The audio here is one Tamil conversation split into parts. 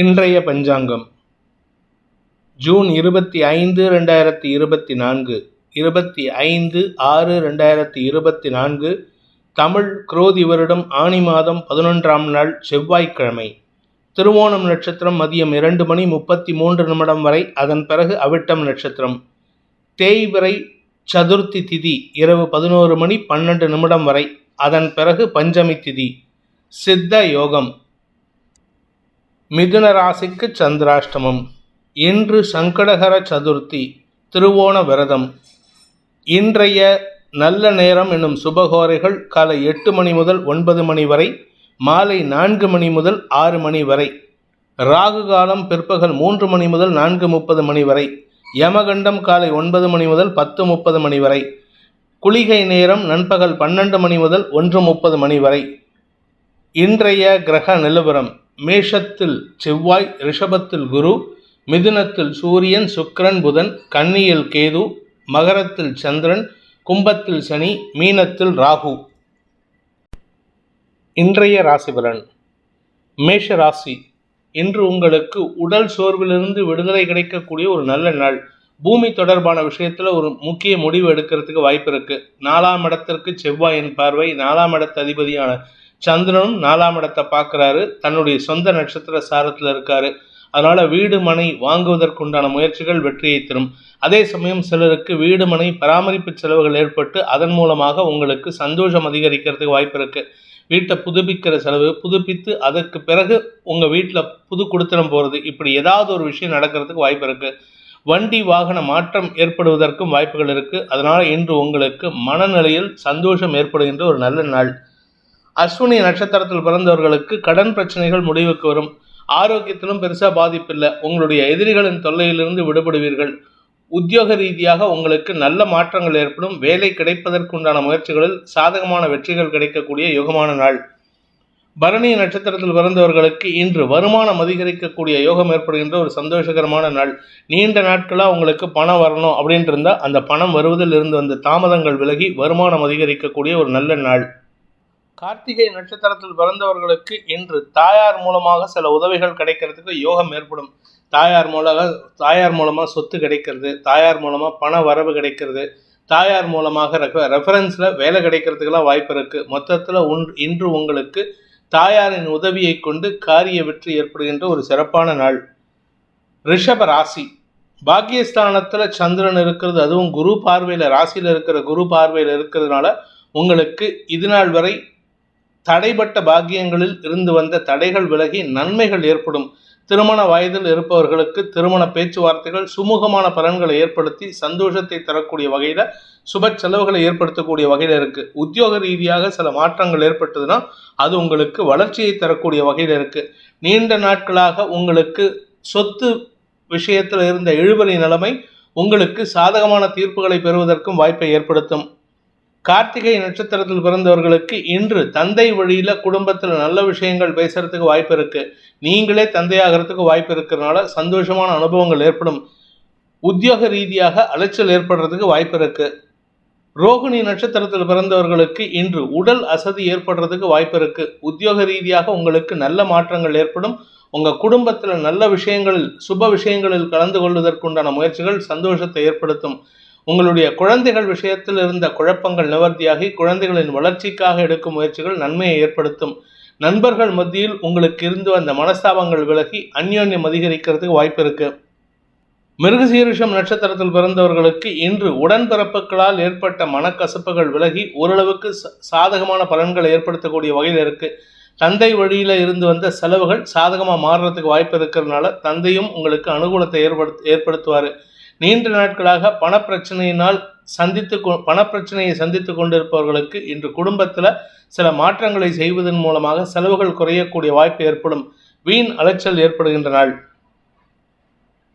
இன்றைய பஞ்சாங்கம். ஜூன் இருபத்தி ஐந்து ரெண்டாயிரத்தி இருபத்தி நான்கு. இருபத்தி ஐந்து ஆறு ரெண்டாயிரத்தி இருபத்தி நான்கு. தமிழ் குரோதி வருடம் ஆனி மாதம் பதினொன்றாம் நாள் செவ்வாய்க்கிழமை. திருவோணம் நட்சத்திரம் மதியம் இரண்டு மணி முப்பத்தி மூன்று நிமிடம் வரை அதன் பிறகு அவிட்டம் நட்சத்திரம். தேய்விரை சதுர்த்தி திதி இரவு பதினோரு மணி பன்னெண்டு நிமிடம் வரை அதன் பிறகு பஞ்சமி திதி. சித்த யோகம். மிதுன ராசிக்கு சந்திராஷ்டமம். இன்று சங்கடகர சதுர்த்தி திருவோண விரதம். இன்றைய நல்ல நேரம் என்னும் சுபகோரைகள் காலை எட்டு மணி முதல் ஒன்பது மணி வரை மாலை நான்கு மணி முதல் ஆறு மணி வரை ராகு காலம் பிற்பகல் மூன்று மணி முதல் நான்கு முப்பது மணி வரை யமகண்டம் காலை ஒன்பது மணி முதல் பத்து முப்பது மணி வரை குளிகை நேரம் நண்பகல் பன்னெண்டு மணி முதல் ஒன்று முப்பது மணி வரை. இன்றைய கிரக நிலவரம். மேஷத்தில் செவ்வாய் ரிஷபத்தில் குரு மிதுனத்தில் சூரியன் சுக்கிரன் புதன் கன்னியில் கேது மகரத்தில் சந்திரன் கும்பத்தில் சனி மீனத்தில் ராகு. இன்றைய ராசி பலன். மேஷ ராசி இன்று உங்களுக்கு உடல் சோர்விலிருந்து விடுதலை கிடைக்கக்கூடிய ஒரு நல்ல நாள். பூமி தொடர்பான விஷயத்தில் ஒரு முக்கிய முடிவு எடுக்கிறதுக்கு வாய்ப்பு இருக்குது நாலாம் இடத்திற்கு செவ்வாயின் பார்வை நாலாம் இடத்து அதிபதியான சந்திரனும் நாலாம் இடத்தை பார்க்குறாரு. தன்னுடைய சொந்த நட்சத்திர சாரத்தில் இருக்காரு. அதனால வீடு மனை வாங்குவதற்குண்டான முயற்சிகள் வெற்றியை தரும். அதே சமயம் சிலருக்கு வீடு மனை பராமரிப்பு செலவுகள் ஏற்பட்டு அதன் மூலமாக உங்களுக்கு சந்தோஷம் அதிகரிக்கிறதுக்கு வாய்ப்பு இருக்கு. வீட்டை புதுப்பிக்கிற செலவு புதுப்பித்து அதற்கு பிறகு உங்கள் வீட்டில் புது கொடுத்தனம் போகிறது இப்படி ஏதாவது ஒரு விஷயம் நடக்கிறதுக்கு வாய்ப்பு இருக்குது வண்டி வாகன மாற்றம் ஏற்படுவதற்கும் வாய்ப்புகள் இருக்குது அதனால் இன்று உங்களுக்கு மனநிலையில் சந்தோஷம் ஏற்படுகின்ற ஒரு நல்ல நாள். அஸ்வினி நட்சத்திரத்தில் பிறந்தவர்களுக்கு கடன் பிரச்சனைகள் முடிவுக்கு வரும். ஆரோக்கியத்திலும் பெருசாக பாதிப்பில்லை. உங்களுடைய எதிரிகளின் தொல்லையிலிருந்து விடுபடுவீர்கள். உத்தியோக ரீதியாக உங்களுக்கு நல்ல மாற்றங்கள் ஏற்படும். வேலை கிடைப்பதற்குண்டான முயற்சிகளில் சாதகமான வெற்றிகள் கிடைக்கக்கூடிய யுகமான நாள். பரணி நட்சத்திரத்தில் பிறந்தவர்களுக்கு இன்று வருமானம் அதிகரிக்கக்கூடிய யோகம் ஏற்படுகின்ற ஒரு சந்தோஷகரமான நாள். நீண்ட நாட்களாக உங்களுக்கு பணம் வரணும் அப்படின்ட்டு இருந்தால் அந்த பணம் வருவதில் இருந்து வந்த தாமதங்கள் விலகி வருமானம் அதிகரிக்கக்கூடிய ஒரு நல்ல நாள். கார்த்திகை நட்சத்திரத்தில் பிறந்தவர்களுக்கு இன்று தாயார் மூலமாக சில உதவிகள் கிடைக்கிறதுக்கு யோகம் ஏற்படும். தாயார் மூலமாக தாயார் மூலமாக சொத்து கிடைக்கிறது தாயார் மூலமாக பண வரவு கிடைக்கிறது தாயார் மூலமாக ரெஃப ரெஃபரன்ஸில் வேலை கிடைக்கிறதுக்கெல்லாம் வாய்ப்பு இருக்குது மொத்தத்தில் உன் இன்று உங்களுக்கு தாயாரின் உதவியை கொண்டு காரிய வெற்றி ஏற்படுகின்ற ஒரு சிறப்பான நாள். ரிஷப ராசி. பாக்கியஸ்தானத்தில் சந்திரன் இருக்கிறது அதுவும் குரு பார்வையில் ராசியில் இருக்கிற குரு பார்வையில் இருக்கிறதுனால உங்களுக்கு இது நாள் வரை தடைப்பட்ட பாக்கியங்களில் இருந்து வந்த தடைகள் விலகி நன்மைகள் ஏற்படும். திருமண வயதில் இருப்பவர்களுக்கு திருமண பேச்சுவார்த்தைகள் சுமூகமான பலன்களை ஏற்படுத்தி சந்தோஷத்தை தரக்கூடிய வகையில் சுப செலவுகளை ஏற்படுத்தக்கூடிய வகையில் இருக்குது உத்தியோக ரீதியாக சில மாற்றங்கள் ஏற்பட்டதுன்னா அது உங்களுக்கு வளர்ச்சியை தரக்கூடிய வகையில் இருக்குது நீண்ட நாட்களாக உங்களுக்கு சொத்து விஷயத்தில் இருந்த இழுபறி நிலைமை உங்களுக்கு சாதகமான தீர்ப்புகளை பெறுவதற்கும் வாய்ப்பை ஏற்படுத்தும். கார்த்திகை நட்சத்திரத்தில் பிறந்தவர்களுக்கு இன்று தந்தை வழியில் குடும்பத்தில் நல்ல விஷயங்கள் பேசுறதுக்கு வாய்ப்பு இருக்கு. நீங்களே தந்தையாகிறதுக்கு வாய்ப்பு இருக்கிறதுனால சந்தோஷமான அனுபவங்கள் ஏற்படும். உத்தியோக ரீதியாக அலைச்சல் ஏற்படுறதுக்கு வாய்ப்பு இருக்கு. ரோகிணி நட்சத்திரத்தில் பிறந்தவர்களுக்கு இன்று உடல் அசதி ஏற்படுறதுக்கு வாய்ப்பு இருக்கு. உத்தியோக ரீதியாக உங்களுக்கு நல்ல மாற்றங்கள் ஏற்படும். உங்க குடும்பத்தில் நல்ல விஷயங்களில் சுப விஷயங்களில் கலந்து கொள்வதற்குண்டான முயற்சிகள் சந்தோஷத்தை ஏற்படுத்தும். உங்களுடைய குழந்தைகள் விஷயத்தில் இருந்த குழப்பங்கள் நிவர்த்தியாகி குழந்தைகளின் வளர்ச்சிக்காக எடுக்கும் முயற்சிகள் நன்மையை ஏற்படுத்தும். நண்பர்கள் மத்தியில் உங்களுக்கு இருந்து வந்த மனஸ்தாபங்கள் விலகி அந்யோன்யம் அதிகரிக்கிறதுக்கு வாய்ப்பு இருக்கு. மிருகசீரிஷம் நட்சத்திரத்தில் பிறந்தவர்களுக்கு இன்று உடன்பிறப்புகளால் ஏற்பட்ட மனக்கசப்புகள் விலகி ஓரளவுக்கு சாதகமான பலன்களை ஏற்படுத்தக்கூடிய வகையில் இருக்கு. தந்தை வழியில் இருந்து வந்த செலவுகள் சாதகமாக மாறுறதுக்கு வாய்ப்பு இருக்கிறதுனால தந்தையும் உங்களுக்கு அனுகூலத்தை ஏற்படுத் ஏற்படுத்துவார். நீண்ட நாட்களாக பணப்பிரச்சனையினால் சந்தித்து பணப்பிரச்சனையை சந்தித்து கொண்டிருப்பவர்களுக்கு இன்று குடும்பத்தில் சில மாற்றங்களை செய்வதன் மூலமாக செலவுகள் குறையக்கூடிய வாய்ப்பு ஏற்படும். வீண் அலைச்சல் ஏற்படுகின்ற நாள்.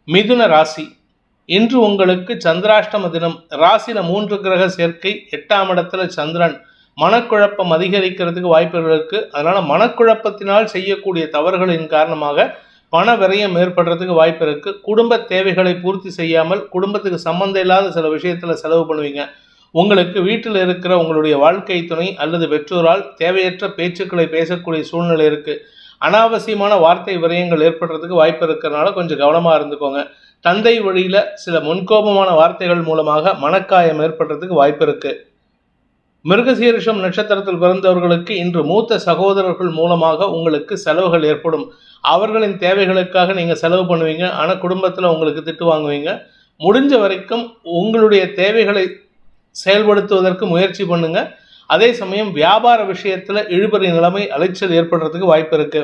மிதுன ராசி. இன்று உங்களுக்கு சந்திராஷ்டம தினம். ராசியில மூன்று கிரக சேர்க்கை எட்டாம் இடத்துல சந்திரன். மனக்குழப்பம் அதிகரிக்கிறதுக்கு வாய்ப்புகள் இருக்கு. அதனால மனக்குழப்பத்தினால் செய்யக்கூடிய தவறுகளின் காரணமாக பண விரயம் ஏற்படுறதுக்கு வாய்ப்பு இருக்கு. குடும்ப தேவைகளை பூர்த்தி செய்யாமல் குடும்பத்துக்கு சம்மந்தம் இல்லாத சில விஷயத்துல செலவு பண்ணுவீங்க. உங்களுக்கு வீட்டில் இருக்கிற உங்களுடைய வாழ்க்கை துணை அல்லது பெற்றோரால் தேவையற்ற பேச்சுக்களை பேசக்கூடிய சூழ்நிலை இருக்கு. அனாவசியமான வார்த்தை விரயங்கள் ஏற்படுறதுக்கு வாய்ப்பு இருக்கிறனால கொஞ்சம் கவனமாக இருந்துக்கோங்க. தந்தை வழியில் சில முன்கோபமான வார்த்தைகள் மூலமாக மனக்காயம் ஏற்படுறதுக்கு வாய்ப்பு இருக்குது மிருகசீரிஷம் நட்சத்திரத்தில் பிறந்தவர்களுக்கு இன்று மூத்த சகோதரர்கள் மூலமாக உங்களுக்கு செலவுகள் ஏற்படும். அவர்களின் தேவைகளுக்காக நீங்கள் செலவு பண்ணுவீங்க. ஆனால் குடும்பத்தில் உங்களுக்கு திட்டு வாங்குவீங்க. முடிஞ்ச வரைக்கும் உங்களுடைய தேவைகளை செயல்படுத்துவதற்கு முயற்சி பண்ணுங்க. அதே சமயம் வியாபார விஷயத்தில் இழுபறி நிலைமை அலைச்சல் ஏற்படுறதுக்கு வாய்ப்பு இருக்கு.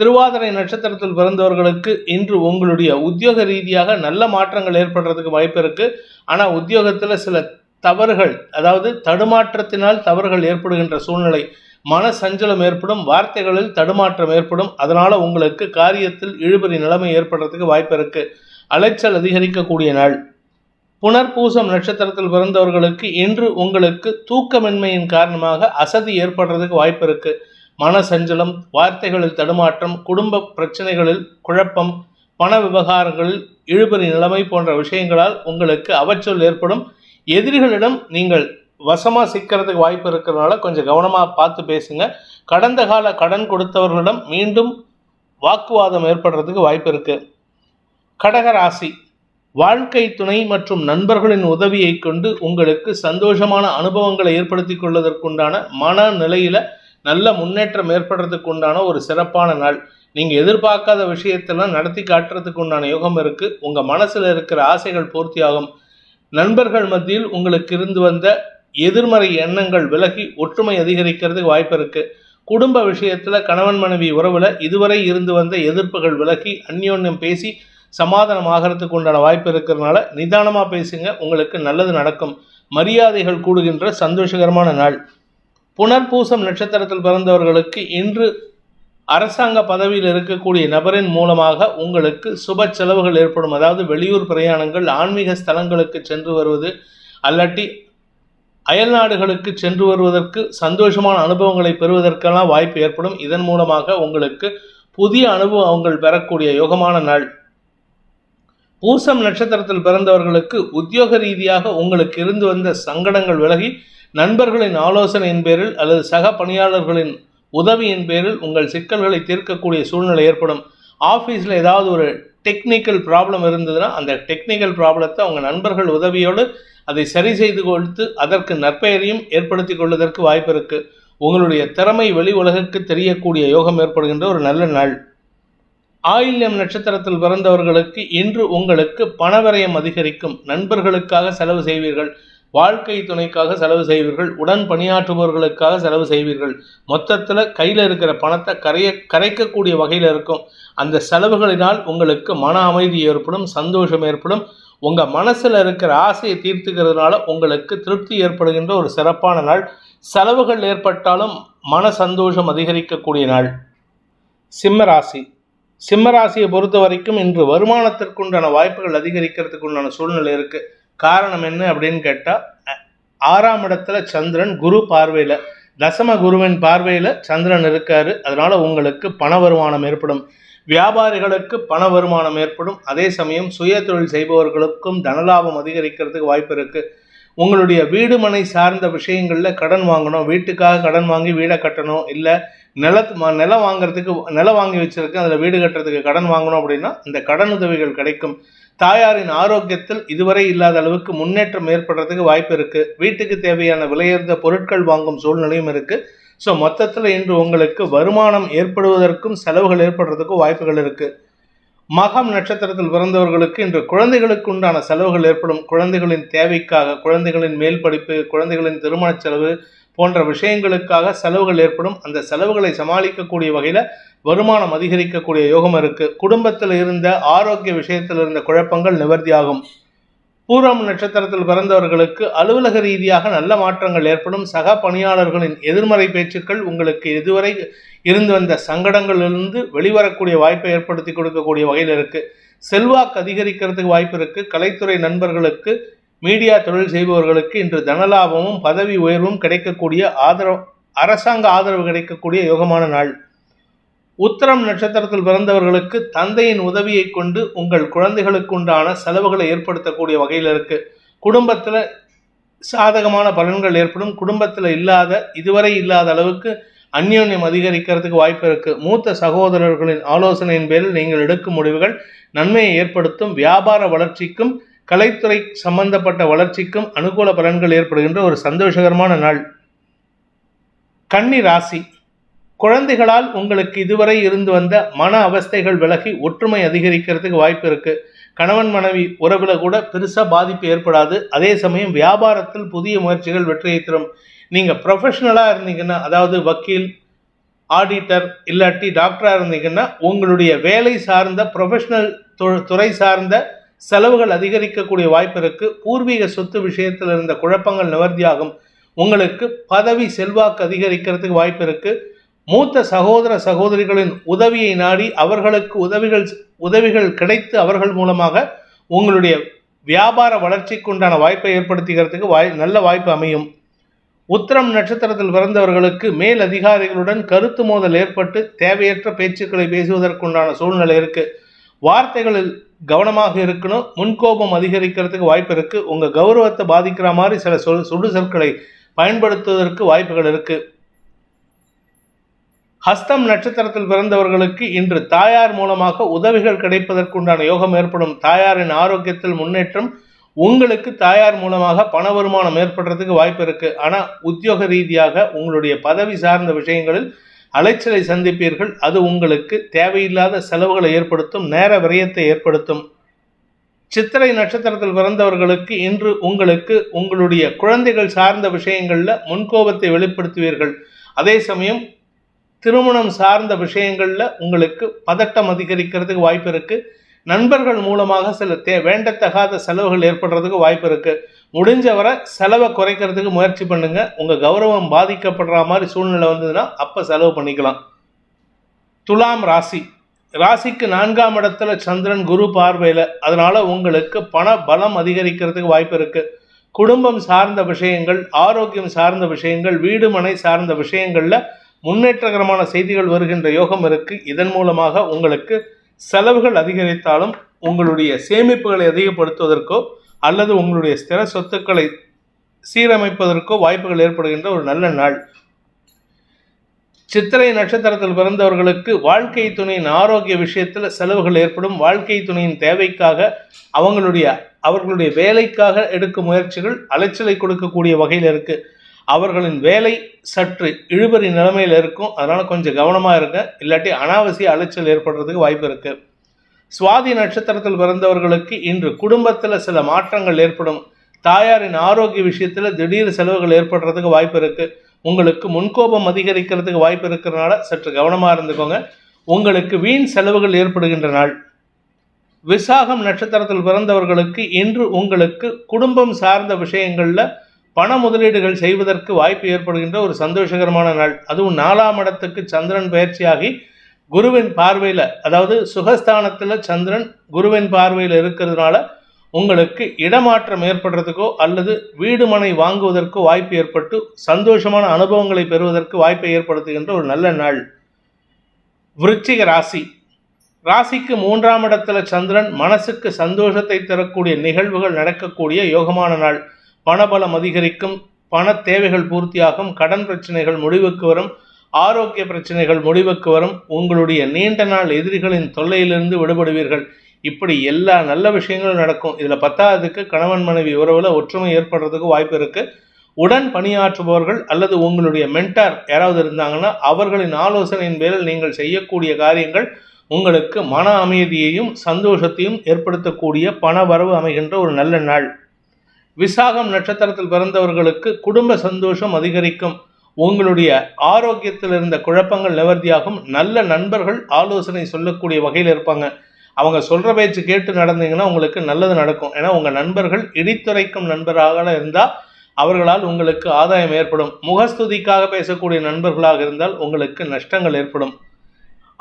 திருவாதிரை நட்சத்திரத்தில் பிறந்தவர்களுக்கு இன்று உங்களுடைய உத்தியோக ரீதியாக நல்ல மாற்றங்கள் ஏற்படுறதுக்கு வாய்ப்பு இருக்கு. ஆனால் உத்தியோகத்தில் சில தவறுகள் அதாவது தடுமாற்றத்தினால் தவறுகள் ஏற்படுகின்ற சூழ்நிலை மன சஞ்சலம் ஏற்படும் வார்த்தைகளில் தடுமாற்றம் ஏற்படும் அதனால் உங்களுக்கு காரியத்தில் இழுபறி நிலைமை ஏற்படுறதுக்கு வாய்ப்பு இருக்கு. அலைச்சல் அதிகரிக்கக்கூடிய நாள். புனர்பூசம் நட்சத்திரத்தில் பிறந்தவர்களுக்கு இன்று உங்களுக்கு தூக்கமின்மையின் காரணமாக அசதி ஏற்படுறதுக்கு வாய்ப்பு இருக்கு. மன சஞ்சலம் வார்த்தைகளில் தடுமாற்றம் குடும்ப பிரச்சனைகளில் குழப்பம் பண விவகாரங்களில் இழுபறி நிலைமை போன்ற விஷயங்களால் உங்களுக்கு அவச்சொல் ஏற்படும். எதிரிகளிடம் நீங்கள் வசமாக சிக்கிறதுக்கு வாய்ப்பு இருக்கிறதுனால கொஞ்சம் கவனமாக பார்த்து பேசுங்க. கடந்த கால கடன் கொடுத்தவர்களிடம் மீண்டும் வாக்குவாதம் ஏற்படுறதுக்கு வாய்ப்பு இருக்கு. கடகராசி வாழ்க்கை துணை மற்றும் நண்பர்களின் உதவியை கொண்டு உங்களுக்கு சந்தோஷமான அனுபவங்களை ஏற்படுத்தி கொள்வதற்குண்டான மனநிலையில நல்ல முன்னேற்றம் ஏற்படுறதுக்கு உண்டான ஒரு சிறப்பான நாள். நீங்கள் எதிர்பார்க்காத விஷயத்தெல்லாம் நடத்தி காட்டுறதுக்கு உண்டான யோகம் இருக்குது உங்கள் மனசில் இருக்கிற ஆசைகள் பூர்த்தியாகும். நண்பர்கள் மத்தியில் உங்களுக்கு இருந்து வந்த எதிர்மறை எண்ணங்கள் விலகி ஒற்றுமை அதிகரிக்கிறதுக்கு வாய்ப்பு இருக்கு. குடும்ப விஷயத்துல கணவன் மனைவி உறவுல இதுவரை இருந்து வந்த எதிர்ப்புகள் விலகி அந்யோன்யம் பேசி சமாதானம் ஆகிறதுக்கு உண்டான வாய்ப்பு இருக்கிறதுனால நிதானமாக பேசுங்க உங்களுக்கு நல்லது நடக்கும். மரியாதைகள் கூடுகின்ற சந்தோஷகரமான நாள். புனர்பூசம் நட்சத்திரத்தில் பிறந்தவர்களுக்கு இன்று அரசாங்க பதவியில் இருக்கக்கூடிய நபரின் மூலமாக உங்களுக்கு சுப செலவுகள் ஏற்படும். அதாவது வெளியூர் பிரயாணங்கள் ஆன்மீக ஸ்தலங்களுக்கு சென்று வருவது அல்லாட்டி அயல்நாடுகளுக்கு சென்று வருவதற்கு சந்தோஷமான அனுபவங்களை பெறுவதற்கெல்லாம் வாய்ப்பு ஏற்படும். இதன் மூலமாக உங்களுக்கு புதிய அனுபவங்கள் பெறக்கூடிய யோகமான நாள். பூசம் நட்சத்திரத்தில் பிறந்தவர்களுக்கு உத்தியோக ரீதியாக உங்களுக்கு இருந்து வந்த சங்கடங்கள் விலகி நண்பர்களின் ஆலோசனையின் பேரில் அல்லது சக பணியாளர்களின் உதவியின் பேரில் உங்கள் சிக்கல்களை தீர்க்கக்கூடிய சூழ்நிலை ஏற்படும். ஆஃபீஸில் ஏதாவது ஒரு டெக்னிக்கல் ப்ராப்ளம் இருந்ததுன்னா அந்த டெக்னிக்கல் ப்ராப்ளத்தை உங்கள் நண்பர்கள் உதவியோடு அதை சரி செய்து கொடுத்து அதற்கு நற்பெயரையும் ஏற்படுத்தி கொள்வதற்கு வாய்ப்பு இருக்குது உங்களுடைய திறமை வெளி உலகிற்கு தெரியக்கூடிய யோகம் ஏற்படுகின்ற ஒரு நல்ல நாள். ஆயில்யம் நட்சத்திரத்தில் பிறந்தவர்களுக்கு இன்று உங்களுக்கு பணவரையம் அதிகரிக்கும். நண்பர்களுக்காக செலவு செய்வீர்கள். வாழ்க்கை துணைக்காக செலவு செய்வீர்கள் உடன் பணியாற்றுபவர்களுக்காக செலவு செய்வீர்கள். மொத்தத்தில் கையில் இருக்கிற பணத்தை கரைய கரைக்கக்கூடிய வகையில் இருக்கும். அந்த செலவுகளினால் உங்களுக்கு மன அமைதி ஏற்படும் சந்தோஷம் ஏற்படும். உங்கள் மனசில் இருக்கிற ஆசையை தீர்த்துக்கிறதுனால உங்களுக்கு திருப்தி ஏற்படுகின்ற ஒரு சிறப்பான நாள். செலவுகள் ஏற்பட்டாலும் மன சந்தோஷம் அதிகரிக்கக்கூடிய நாள். சிம்ம ராசி. பொறுத்த வரைக்கும் இன்று வருமானத்திற்குண்டான வாய்ப்புகள் அதிகரிக்கிறதுக்கு உண்டான சூழ்நிலை இருக்குது காரணம் என்ன அப்படின்னு கேட்டால் ஆறாம் இடத்துல சந்திரன் குரு பார்வையில் தசம குருவின் பார்வையில் சந்திரன் இருக்காரு. அதனால் உங்களுக்கு பண வருமானம் ஏற்படும். வியாபாரிகளுக்கு பண வருமானம் ஏற்படும். அதே சமயம் சுய தொழில் செய்பவர்களுக்கும் தனலாபம் அதிகரிக்கிறதுக்கு வாய்ப்பு இருக்குது உங்களுடைய வீடு மனை சார்ந்த விஷயங்களில் கடன் வாங்கணும். வீட்டுக்காக கடன் வாங்கி வீடை கட்டணும். இல்லை நிலத்து ம- நிலம் வாங்குறதுக்கு நிலம் வாங்கி வச்சுருக்கேன் அதில் வீடு கட்டுறதுக்கு கடன் வாங்கணும் அப்படின்னா இந்த கடன் உதவிகள் கிடைக்கும். தாயாரின் ஆரோக்கியத்தில் இதுவரை இல்லாத அளவுக்கு முன்னேற்றம் ஏற்படுறதுக்கு வாய்ப்பு இருக்கு. வீட்டுக்கு தேவையான விலையுயர்ந்த பொருட்கள் வாங்கும் சூழ்நிலையும் இருக்கு. ஸோ மொத்தத்தில் இன்று உங்களுக்கு வருமானம் ஏற்படுவதற்கும் செலவுகள் ஏற்படுறதுக்கும் வாய்ப்புகள் இருக்கு. மகம் நட்சத்திரத்தில் பிறந்தவர்களுக்கு இன்று குழந்தைகளுக்கு உண்டான செலவுகள் ஏற்படும். குழந்தைகளின் தேவைக்காக குழந்தைகளின் மேல் படிப்பு குழந்தைகளின் திருமணச் செலவு போன்ற விஷயங்களுக்காக செலவுகள் ஏற்படும். அந்த செலவுகளை சமாளிக்கக்கூடிய வகையில் வருமானம் அதிகரிக்கக்கூடிய யோகம் இருக்குது குடும்பத்தில் இருந்த ஆரோக்கிய விஷயத்தில் இருந்த குழப்பங்கள் நிவர்த்தியாகும். பூரம் நட்சத்திரத்தில் பிறந்தவர்களுக்கு அலுவலக ரீதியாக நல்ல மாற்றங்கள் ஏற்படும். சக பணியாளர்களின் எதிர்மறை பேச்சுக்கள் உங்களுக்கு இதுவரை இருந்து வந்த சங்கடங்களிலிருந்து வெளிவரக்கூடிய வாய்ப்பை ஏற்படுத்தி கொடுக்கக்கூடிய வகையில் இருக்குது செல்வாக்கு அதிகரிக்கிறதுக்கு வாய்ப்பு இருக்குது கலைத்துறை நண்பர்களுக்கு மீடியா தொழில் செய்பவர்களுக்கு இன்று தனலாபமும் பதவி உயர்வும் கிடைக்கக்கூடிய ஆதரவு அரசாங்க ஆதரவு கிடைக்கக்கூடிய யோகமான நாள். உத்தரம் நட்சத்திரத்தில் பிறந்தவர்களுக்கு தந்தையின் உதவியை கொண்டு உங்கள் குழந்தைகளுக்கு உண்டான செலவுகளை ஏற்படுத்தக்கூடிய வகையில் இருக்கு. குடும்பத்தில் சாதகமான பலன்கள் ஏற்படும். குடும்பத்தில் இல்லாத இதுவரை இல்லாத அளவுக்கு அந்யோன்யம் அதிகரிக்கிறதுக்கு வாய்ப்பு இருக்கு. மூத்த சகோதரர்களின் ஆலோசனையின் பேரில் நீங்கள் எடுக்கும் முடிவுகள் நன்மையை ஏற்படுத்தும். வியாபார வளர்ச்சிக்கும் கலைத்துறை சம்பந்தப்பட்ட வளர்ச்சிக்கும் அனுகூல பலன்கள் ஏற்படுகின்ற ஒரு சந்தோஷகரமான நாள். கன்னி ராசி. குழந்தைகளால் உங்களுக்கு இதுவரை இருந்து வந்த மன அவஸ்தைகள் விலகி ஒற்றுமை அதிகரிக்கிறதுக்கு வாய்ப்பு இருக்கு. கணவன் மனைவி உறவுல கூட பெருசாக பாதிப்பு ஏற்படாது. அதே சமயம் வியாபாரத்தில் புதிய முயற்சிகள் வெற்றியை தரும். நீங்கள் ப்ரொஃபஷ்னலாக இருந்தீங்கன்னா அதாவது வக்கீல் ஆடிட்டர் இல்லாட்டி டாக்டராக இருந்தீங்கன்னா உங்களுடைய வேலை சார்ந்த ப்ரொஃபஷனல் துறை சார்ந்த செலவுகள் அதிகரிக்கக்கூடிய வாய்ப்பு இருக்கு. பூர்வீக சொத்து விஷயத்தில் இருந்த குழப்பங்கள் நிவர்த்தியாகும். உங்களுக்கு பதவி செல்வாக்கு அதிகரிக்கிறதுக்கு வாய்ப்பு இருக்கு. மூத்த சகோதர சகோதரிகளின் உதவியை நாடி அவர்களுக்கு உதவிகள் உதவிகள் கிடைத்து அவர்கள் மூலமாக உங்களுடைய வியாபார வளர்ச்சிக்கு உண்டான வாய்ப்பை ஏற்படுத்திக்கிறதுக்கு வாய் நல்ல வாய்ப்பு அமையும். உத்தரம் நட்சத்திரத்தில் பிறந்தவர்களுக்கு மேல் அதிகாரிகளுடன் கருத்து மோதல் ஏற்பட்டு தேவையற்ற பேச்சுக்களை பேசுவதற்குண்டான சூழ்நிலை இருக்கு. வார்த்தைகளில் கவனமாக இருக்கணும். முன்கோபம் அதிகரிக்கிறதுக்கு வாய்ப்பு இருக்குது உங்கள் கௌரவத்தை பாதிக்கிற மாதிரி சில சொல் சுடு சொற்களை பயன்படுத்துவதற்கு வாய்ப்புகள் இருக்குது ஹஸ்தம் நட்சத்திரத்தில் பிறந்தவர்களுக்கு இன்று தாயார் மூலமாக உதவிகள் கிடைப்பதற்குண்டான யோகம் ஏற்படும். தாயாரின் ஆரோக்கியத்தில் முன்னேற்றம் உங்களுக்கு தாயார் மூலமாக பண வருமானம் ஏற்படுறதுக்கு வாய்ப்பு இருக்குது ஆனால் உத்தியோக ரீதியாக உங்களுடைய பதவி சார்ந்த விஷயங்களில் அலைச்சலை சந்திப்பீர்கள். அது உங்களுக்கு தேவையில்லாத செலவுகளை ஏற்படுத்தும் நேர விரயத்தை ஏற்படுத்தும். சித்திரை நட்சத்திரத்தில் பிறந்தவர்களுக்கு இன்று உங்களுக்கு உங்களுடைய குழந்தைகள் சார்ந்த விஷயங்களில் முன்கோபத்தை வெளிப்படுத்துவீர்கள். அதே சமயம் திருமணம் சார்ந்த விஷயங்களில் உங்களுக்கு பதட்டம் அதிகரிக்கிறதுக்கு வாய்ப்பு இருக்குது நண்பர்கள் மூலமாக சில தே வேண்டத்தகாத செலவுகள் ஏற்படுறதுக்கு வாய்ப்பு இருக்குது முடிஞ்ச வரை செலவை குறைக்கிறதுக்கு முயற்சி பண்ணுங்க. உங்கள் கௌரவம் பாதிக்கப்படுற மாதிரி சூழ்நிலை வந்ததுன்னா அப்போ செலவு பண்ணிக்கலாம். துலாம் ராசி. ராசிக்கு நான்காம் இடத்துல சந்திரன் குரு பார்வையில். அதனால் உங்களுக்கு பண பலம் அதிகரிக்கிறதுக்கு வாய்ப்பு இருக்குது குடும்பம் சார்ந்த விஷயங்கள் ஆரோக்கியம் சார்ந்த விஷயங்கள் வீடு மனை சார்ந்த விஷயங்களில் முன்னேற்றகரமான செய்திகள் வருகின்ற யோகம் இருக்குது இதன் மூலமாக உங்களுக்கு செலவுகள் அதிகரித்தாலும் உங்களுடைய சேமிப்புகளை அதிகப்படுத்துவதற்கோ அல்லது உங்களுடைய ஸ்திர சொத்துக்களை சீரமைப்பதற்கோ வாய்ப்புகள் ஏற்படுகின்ற ஒரு நல்ல நாள். சித்திரை நட்சத்திரத்தில் பிறந்தவர்களுக்கு வாழ்க்கை துணையின் ஆரோக்கிய விஷயத்தில் செலவுகள் ஏற்படும். வாழ்க்கை துணையின் தேவைக்காக அவங்களுடைய அவர்களுடைய வேலைக்காக எடுக்கும் முயற்சிகள் அலைச்சலை கொடுக்கக்கூடிய வகையில் இருக்கு. அவர்களின் வேலை சற்று இழுபறி நிலைமையில் இருக்கும். அதனால் கொஞ்சம் கவனமாக இருங்க. இல்லாட்டி அனாவசிய அலைச்சல் ஏற்படுறதுக்கு வாய்ப்பு இருக்குது சுவாதி நட்சத்திரத்தில் பிறந்தவர்களுக்கு இன்று குடும்பத்தில் சில மாற்றங்கள் ஏற்படும். தாயாரின் ஆரோக்கிய விஷயத்தில் திடீர் செலவுகள் ஏற்படுறதுக்கு வாய்ப்பு இருக்குது உங்களுக்கு முன்கோபம் அதிகரிக்கிறதுக்கு வாய்ப்பு இருக்கிறனால சற்று கவனமாக இருந்துக்கோங்க. உங்களுக்கு வீண் செலவுகள் ஏற்படுகின்ற நாள். விசாகம் நட்சத்திரத்தில் பிறந்தவர்களுக்கு இன்று உங்களுக்கு குடும்பம் சார்ந்த விஷயங்களில் பண முதலீடுகள் செய்வதற்கு வாய்ப்பு ஏற்படுகின்ற ஒரு சந்தோஷகரமான நாள். அதுவும் நாலாம் இடத்துக்கு சந்திரன் பயிற்சியாகி குருவின் பார்வையில் அதாவது சுகஸ்தானத்தில் சந்திரன் குருவின் பார்வையில் இருக்கிறதுனால உங்களுக்கு இடமாற்றம் ஏற்படுறதுக்கோ அல்லது வீடு மனை வாங்குவதற்கோ வாய்ப்பு ஏற்பட்டு சந்தோஷமான அனுபவங்களை பெறுவதற்கு வாய்ப்பை ஏற்படுத்துகின்ற ஒரு நல்ல நாள். விருச்சிக ராசி. ராசிக்கு மூன்றாம் இடத்துல சந்திரன் மனசுக்கு சந்தோஷத்தை தரக்கூடிய நிகழ்வுகள் நடக்கக்கூடிய யோகமான நாள். பணபலம் அதிகரிக்கும் பண தேவைகள் பூர்த்தியாகும் கடன் பிரச்சனைகள் முடிவுக்கு வரும் ஆரோக்கிய பிரச்சனைகள் முடிவுக்கு வரும். உங்களுடைய நீண்ட நாள் எதிரிகளின் தொல்லையிலிருந்து விடுபடுவீர்கள். இப்படி எல்லா நல்ல விஷயங்களும் நடக்கும். இதில் பத்தாவதுக்கு கணவன் மனைவி உறவில் ஒற்றுமை ஏற்படுறதுக்கு வாய்ப்பு இருக்குது உடன் பணியாற்றுபவர்கள் அல்லது உங்களுடைய மென்டார் யாராவது இருந்தாங்கன்னா அவர்களின் ஆலோசனையின் பேரில் நீங்கள் செய்யக்கூடிய காரியங்கள் உங்களுக்கு மன அமைதியையும் சந்தோஷத்தையும் ஏற்படுத்தக்கூடிய பண வரவு அமைகின்ற ஒரு நல்ல நாள். விசாகம் நட்சத்திரத்தில் பிறந்தவர்களுக்கு குடும்ப சந்தோஷம் அதிகரிக்கும். உங்களுடைய ஆரோக்கியத்தில் இருந்த குழப்பங்கள் நிவர்த்தியாகும். நல்ல நண்பர்கள் ஆலோசனை சொல்லக்கூடிய வகையில் இருப்பாங்க. அவங்க சொல்கிற பேச்சு கேட்டு நடந்தீங்கன்னா உங்களுக்கு நல்லது நடக்கும். ஏன்னா உங்கள் நண்பர்கள் இடித்துரைக்கும் நண்பராக இருந்தால் அவர்களால் உங்களுக்கு ஆதாயம் ஏற்படும். முகஸ்துதிக்காக பேசக்கூடிய நண்பர்களாக இருந்தால் உங்களுக்கு நஷ்டங்கள் ஏற்படும்.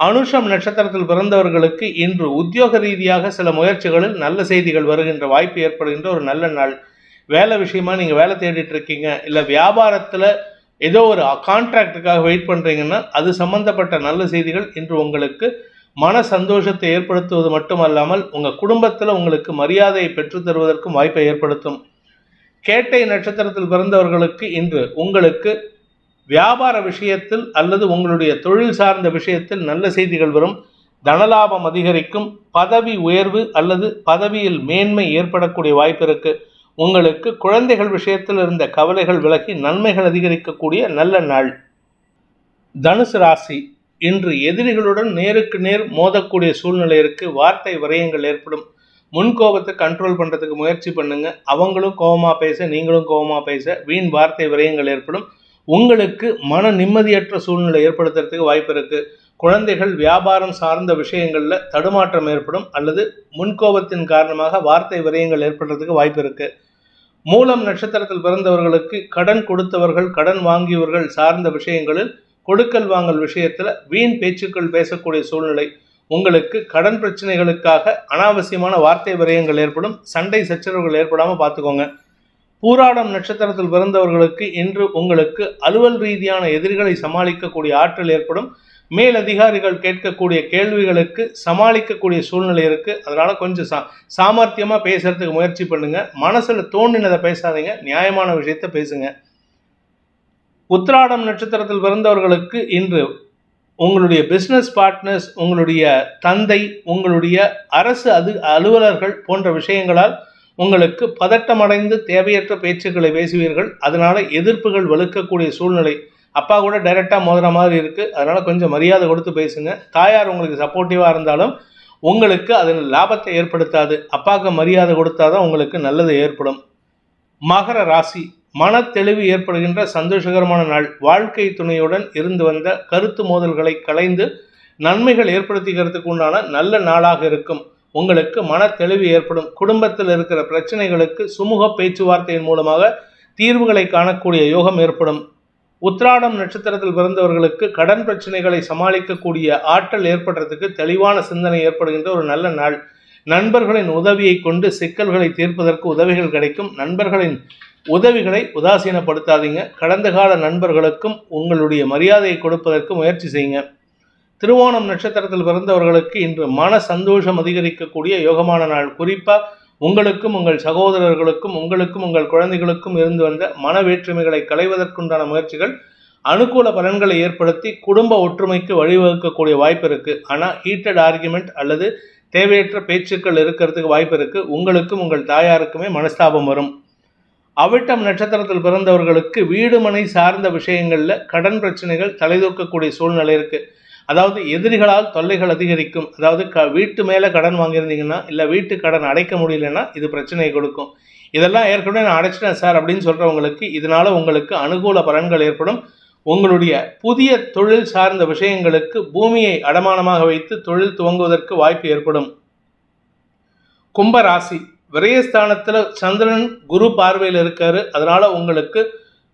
அனுஷம் நட்சத்திரத்தில் பிறந்தவர்களுக்கு இன்று உத்தியோக ரீதியாக சில முயற்சிகளில் நல்ல செய்திகள் வருகின்ற வாய்ப்பு ஏற்படுகின்ற ஒரு நல்ல நாள். வேலை விஷயமா நீங்கள் வேலை தேடிட்டு இருக்கீங்க. இல்லை வியாபாரத்தில் ஏதோ ஒரு கான்ட்ராக்டுக்காக வெயிட் பண்ணுறீங்கன்னா அது சம்பந்தப்பட்ட நல்ல செய்திகள் இன்று உங்களுக்கு மன சந்தோஷத்தை ஏற்படுத்துவது மட்டுமல்லாமல் உங்கள் குடும்பத்தில் உங்களுக்கு மரியாதையை பெற்றுத் தருவதற்கும் வாய்ப்பை ஏற்படுத்தும். கேட்டை நட்சத்திரத்தில் பிறந்தவர்களுக்கு இன்று உங்களுக்கு வியாபார விஷயத்தில் அல்லது உங்களுடைய தொழில் சார்ந்த விஷயத்தில் நல்ல செய்திகள் வரும். தனலாபம் அதிகரிக்கும் பதவி உயர்வு அல்லது பதவியில் மேன்மை ஏற்படக்கூடிய வாய்ப்பு இருக்குது உங்களுக்கு குழந்தைகள் விஷயத்தில் இருந்த கவலைகள் விலகி நன்மைகள் அதிகரிக்கக்கூடிய நல்ல நாள். தனுசு ராசி இன்று எதிரிகளுடன் நேருக்கு நேர் மோதக்கூடிய சூழ்நிலை இருக்கு. வார்த்தை விரயங்கள் ஏற்படும். முன்கோபத்தை கண்ட்ரோல் பண்ணுறதுக்கு முயற்சி பண்ணுங்க. அவங்களும் கோபமாக பேச நீங்களும் கோபமாக பேச வீண் வார்த்தை விரயங்கள் ஏற்படும். உங்களுக்கு மன நிம்மதியற்ற சூழ்நிலை ஏற்படுத்துறதுக்கு வாய்ப்பு இருக்குது குழந்தைகள் வியாபாரம் சார்ந்த விஷயங்களில் தடுமாற்றம் ஏற்படும் அல்லது முன்கோபத்தின் காரணமாக வார்த்தை விரயங்கள் ஏற்படுறதுக்கு வாய்ப்பு இருக்கு. மூலம் நட்சத்திரத்தில் பிறந்தவர்களுக்கு கடன் கொடுத்தவர்கள் கடன் வாங்கியவர்கள் சார்ந்த விஷயங்களில் கொடுக்கல் வாங்கல் விஷயத்தில் வீண் பேச்சுக்கள் பேசக்கூடிய சூழ்நிலை. உங்களுக்கு கடன் பிரச்சனைகளுக்காக அனாவசியமான வார்த்தை விரயங்கள் ஏற்படும் சண்டை சச்சரவுகள் ஏற்படாமல் பார்த்துக்கோங்க. பூராடம் நட்சத்திரத்தில் பிறந்தவர்களுக்கு இன்று உங்களுக்கு அலுவல் ரீதியான எதிரிகளை சமாளிக்கக்கூடிய ஆற்றல் ஏற்படும். மேல் அதிகாரிகள் கேட்கக்கூடிய கேள்விகளுக்கு சமாளிக்கக்கூடிய சூழ்நிலை இருக்குது அதனால் கொஞ்சம் சா சாமர்த்தியமாக பேசுகிறதுக்கு முயற்சி பண்ணுங்கள் மனசில் தோன்றினதை பேசாதீங்க. நியாயமான விஷயத்த பேசுங்க. உத்திராடம் நட்சத்திரத்தில் பிறந்தவர்களுக்கு இன்று உங்களுடைய பிஸ்னஸ் பார்ட்னர்ஸ் உங்களுடைய தந்தை உங்களுடைய அரசு அது அலுவலர்கள் போன்ற விஷயங்களால் உங்களுக்கு பதட்டமடைந்து தேவையற்ற பேச்சுக்களை பேசுவீர்கள். அதனால் எதிர்ப்புகள் வலுக்கக்கூடிய சூழ்நிலை அப்பா கூட டைரெக்டாக மோதுற மாதிரி இருக்குது அதனால் கொஞ்சம் மரியாதை கொடுத்து பேசுங்க. தாயார் உங்களுக்கு சப்போர்ட்டிவாக இருந்தாலும் உங்களுக்கு அதில் லாபத்தை ஏற்படுத்தாது. அப்பாவுக்கு மரியாதை கொடுத்தாதான் உங்களுக்கு நல்லது ஏற்படும். மகர ராசி மன தெளிவு ஏற்படுகின்ற சந்தோஷகரமான நாள். வாழ்க்கை துணையுடன் இருந்து வந்த கருத்து மோதல்களை களைந்து நன்மைகள் ஏற்படுத்திக்கிறதுக்கு உண்டான நல்ல நாளாக இருக்கும். உங்களுக்கு மன தெளிவு ஏற்படும். குடும்பத்தில் இருக்கிற பிரச்சனைகளுக்கு சுமூக பேச்சுவார்த்தையின் மூலமாக தீர்வுகளை காணக்கூடிய யோகம் ஏற்படும். உத்ராடம் நட்சத்திரத்தில் பிறந்தவர்களுக்கு கடன் பிரச்சனைகளை சமாளிக்கக்கூடிய ஆற்றல் ஏற்படுறதுக்கு தெளிவான சிந்தனை ஏற்படுகின்ற ஒரு நல்ல நாள். நண்பர்களின் உதவியை கொண்டு சிக்கல்களை தீர்ப்பதற்கு உதவிகள் கிடைக்கும். நண்பர்களின் உதவிகளை உதாசீனப்படுத்தாதீங்க. கடந்த கால நண்பர்களுக்கும் உங்களுடைய மரியாதையை கொடுப்பதற்கு முயற்சி செய்யுங்க. திருவோணம் நட்சத்திரத்தில் பிறந்தவர்களுக்கு இன்று மன சந்தோஷம் அதிகரிக்கக்கூடிய யோகமான நாள். குறிப்பாக உங்களுக்கும் உங்கள் சகோதரர்களுக்கும் உங்களுக்கும் உங்கள் குழந்தைகளுக்கும் இருந்து வந்த மன வேற்றுமைகளை களைவதற்குண்டான முயற்சிகள் அனுகூல பலன்களை ஏற்படுத்தி குடும்ப ஒற்றுமைக்கு வழிவகுக்கக்கூடிய வாய்ப்பு இருக்குது ஆனால் ஹீட்டட் ஆர்குமெண்ட் அல்லது தேவையற்ற பேச்சுக்கள் இருக்கிறதுக்கு வாய்ப்பு இருக்குது உங்களுக்கும் உங்கள் தாயாருக்குமே மனஸ்தாபம் வரும். அவிட்டம் நட்சத்திரத்தில் பிறந்தவர்களுக்கு வீடுமனை சார்ந்த விஷயங்களில் கடன் பிரச்சனைகள் தலைதூக்கக்கூடிய சூழ்நிலை இருக்குது அதாவது எதிரிகளால் தொல்லைகள் அதிகரிக்கும். அதாவது க வீட்டு மேலே கடன் வாங்கியிருந்தீங்கன்னா இல்லை வீட்டு கடன் அடைக்க முடியலன்னா இது பிரச்சனையை கொடுக்கும். இதெல்லாம் ஏற்கனவே நான் அடைச்சிட்டேன் சார் அப்படின்னு சொல்கிறவங்களுக்கு இதனால் உங்களுக்கு அனுகூல பலன்கள் ஏற்படும். உங்களுடைய புதிய தொழில் சார்ந்த விஷயங்களுக்கு பூமியை அடமானமாக வைத்து தொழில் துவங்குவதற்கு வாய்ப்பு ஏற்படும். கும்பராசி விரயஸ்தானத்தில் சந்திரன் குரு பார்வையில் இருக்காரு. அதனால உங்களுக்கு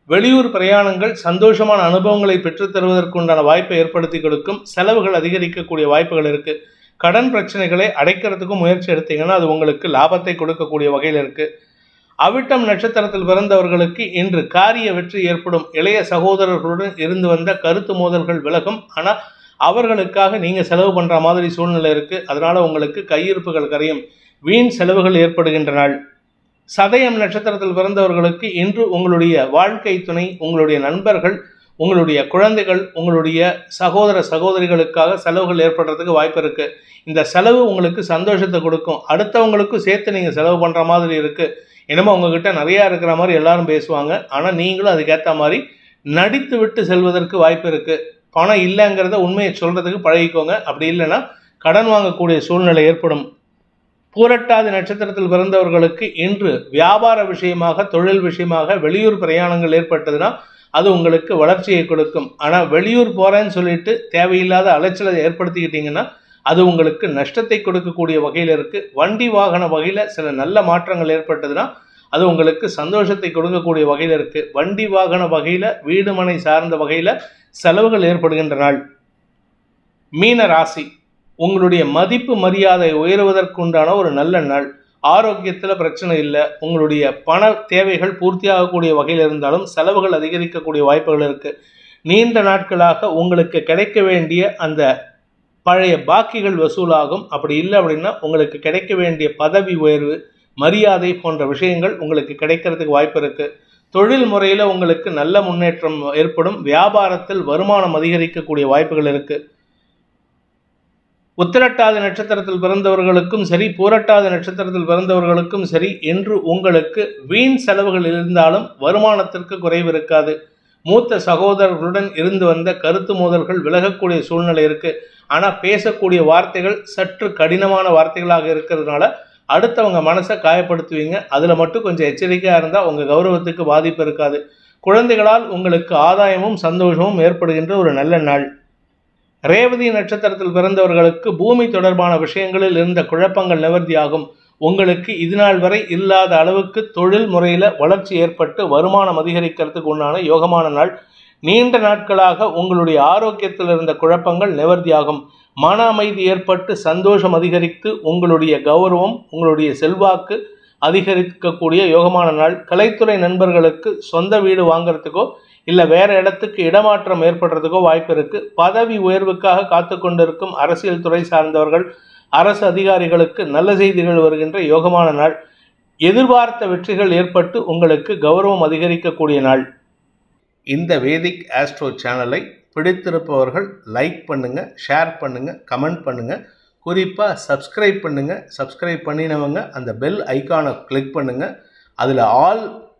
வெளியூர் பிரயாணங்கள் சந்தோஷமான அனுபவங்களை பெற்றுத் தருவதற்குண்டான வாய்ப்பை ஏற்படுத்தி கொடுக்கும் செலவுகள் அதிகரிக்கக்கூடிய வாய்ப்புகள் இருக்குது கடன் பிரச்சனைகளை அடைக்கிறதுக்கும் முயற்சி எடுத்தீங்கன்னா அது உங்களுக்கு லாபத்தை கொடுக்கக்கூடிய வகையில் இருக்குது அவிட்டம் நட்சத்திரத்தில் பிறந்தவர்களுக்கு இன்று காரிய வெற்றி ஏற்படும். இளைய சகோதரர்களுடன் இருந்து வந்த கருத்து மோதல்கள் விலகும். ஆனால் அவர்களுக்காக நீங்கள் செலவு பண்ணுற மாதிரி சூழ்நிலை இருக்குது அதனால் உங்களுக்கு கையிருப்புகள் கரையும். வீண் செலவுகள் ஏற்படுகின்ற நாள் சதயம் நட்சத்திரத்தில் பிறந்தவர்களுக்கு இன்று உங்களுடைய வாழ்க்கை துணை உங்களுடைய நண்பர்கள் உங்களுடைய குழந்தைகள் உங்களுடைய சகோதர சகோதரிகளுக்காக செலவுகள் ஏற்படுறதுக்கு வாய்ப்பு இருக்குது இந்த செலவு உங்களுக்கு சந்தோஷத்தை கொடுக்கும். அடுத்தவங்களுக்கும் சேர்த்து நீங்கள் செலவு பண்ணுற மாதிரி இருக்குது என்னமோ உங்ககிட்ட நிறையா இருக்கிற மாதிரி எல்லாரும் பேசுவாங்க. ஆனால் நீங்களும் அதுக்கேற்ற மாதிரி நடித்து விட்டு செல்வதற்கு வாய்ப்பு இருக்குது பணம் இல்லைங்கிறத உண்மையை சொல்கிறதுக்கு பழகிக்கோங்க. அப்படி இல்லைன்னா கடன் வாங்கக்கூடிய சூழ்நிலை ஏற்படும். பூரட்டாதி நட்சத்திரத்தில் பிறந்தவர்களுக்கு இன்று வியாபார விஷயமாக தொழில் விஷயமாக வெளியூர் பிரயாணங்கள் ஏற்பட்டதுன்னா அது உங்களுக்கு வளர்ச்சியை கொடுக்கும். ஆனால் வெளியூர் போகிறேன்னு சொல்லிட்டு தேவையில்லாத அலைச்சலை ஏற்படுத்திக்கிட்டீங்கன்னா அது உங்களுக்கு நஷ்டத்தை கொடுக்கக்கூடிய வகையில் இருக்குது வண்டி வாகன வகையில் சில நல்ல மாற்றங்கள் ஏற்பட்டதுன்னா அது உங்களுக்கு சந்தோஷத்தை கொடுக்கக்கூடிய வகையில் இருக்குது வண்டி வாகன வகையில் வீடுமனை சார்ந்த வகையில் செலவுகள் ஏற்படுகின்ற நாள். மீன ராசி. உங்களுடைய மதிப்பு மரியாதை உயருவதற்குண்டான ஒரு நல்ல நாள். ஆரோக்கியத்தில் பிரச்சனை இல்லை. உங்களுடைய பண தேவைகள் பூர்த்தியாகக்கூடிய வகையில் இருந்தாலும் செலவுகள் அதிகரிக்கக்கூடிய வாய்ப்புகள் இருக்குது நீண்ட நாட்களாக உங்களுக்கு கிடைக்க வேண்டிய அந்த பழைய பாக்கிகள் வசூலாகும். அப்படி இல்லை அப்படின்னா உங்களுக்கு கிடைக்க வேண்டிய பதவி உயர்வு மரியாதை போன்ற விஷயங்கள் உங்களுக்கு கிடைக்கிறதுக்கு வாய்ப்பு இருக்குது தொழில் முறையில் உங்களுக்கு நல்ல முன்னேற்றம் ஏற்படும். வியாபாரத்தில் வருமானம் அதிகரிக்கக்கூடிய வாய்ப்புகள் இருக்குது உத்திரட்டாத நட்சத்திரத்தில் பிறந்தவர்களுக்கும் சரி பூரட்டாத நட்சத்திரத்தில் பிறந்தவர்களுக்கும் சரி என்று உங்களுக்கு வீண் செலவுகள் இருந்தாலும் வருமானத்திற்கு குறைவு இருக்காது. மூத்த சகோதரர்களுடன் இருந்து வந்த கருத்து மோதல்கள் விலகக்கூடிய சூழ்நிலை இருக்கு. ஆனால் பேசக்கூடிய வார்த்தைகள் சற்று கடினமான வார்த்தைகளாக இருக்கிறதுனால அடுத்தவங்க மனசை காயப்படுத்துவீங்க. அதில் மட்டும் கொஞ்சம் எச்சரிக்கையாக இருந்தால் உங்கள் கௌரவத்துக்கு பாதிப்பு இருக்காது. குழந்தைகளால் உங்களுக்கு ஆதாயமும் சந்தோஷமும் ஏற்படுகின்ற ஒரு நல்ல நாள். ரேவதி நட்சத்திரத்தில் பிறந்தவர்களுக்கு பூமி தொடர்பான விஷயங்களில் இருந்த குழப்பங்கள் நிவர்த்தியாகும். உங்களுக்கு இதுநாள் வரை இல்லாத அளவுக்கு தொழில் முறையில் வளர்ச்சி ஏற்பட்டு வருமானம் அதிகரிக்கிறதுக்கு உண்டான யோகமான நாள். நீண்ட நாட்களாக உங்களுடைய ஆரோக்கியத்தில் இருந்த குழப்பங்கள் நிவர்த்தியாகும். மன அமைதி ஏற்பட்டு சந்தோஷம் அதிகரித்து உங்களுடைய கௌரவம் உங்களுடைய செல்வாக்கு அதிகரிக்கக்கூடிய யோகமான நாள். கலைத்துறை நண்பர்களுக்கு சொந்த வீடு வாங்கிறதுக்கோ இல்லை வேற இடத்துக்கு இடமாற்றம் ஏற்படுறதுக்கோ வாய்ப்பு இருக்குது பதவி உயர்வுக்காக காத்து கொண்டிருக்கும் அரசியல் துறை சார்ந்தவர்கள் அரசு அதிகாரிகளுக்கு நல்ல செய்திகள் வருகின்ற யோகமான நாள். எதிர்பார்த்த வெற்றிகள் ஏற்பட்டு உங்களுக்கு கௌரவம் அதிகரிக்கக்கூடிய நாள். இந்த வேதிக் ஆஸ்ட்ரோ சேனலை பிடித்திருப்பவர்கள் லைக் பண்ணுங்கள் ஷேர் பண்ணுங்கள் கமெண்ட் பண்ணுங்கள் குறிப்பாக சப்ஸ்கிரைப் பண்ணுங்கள் சப்ஸ்கிரைப் பண்ணினவங்க அந்த பெல் ஐக்கானை கிளிக் பண்ணுங்கள் அதில் ஆல்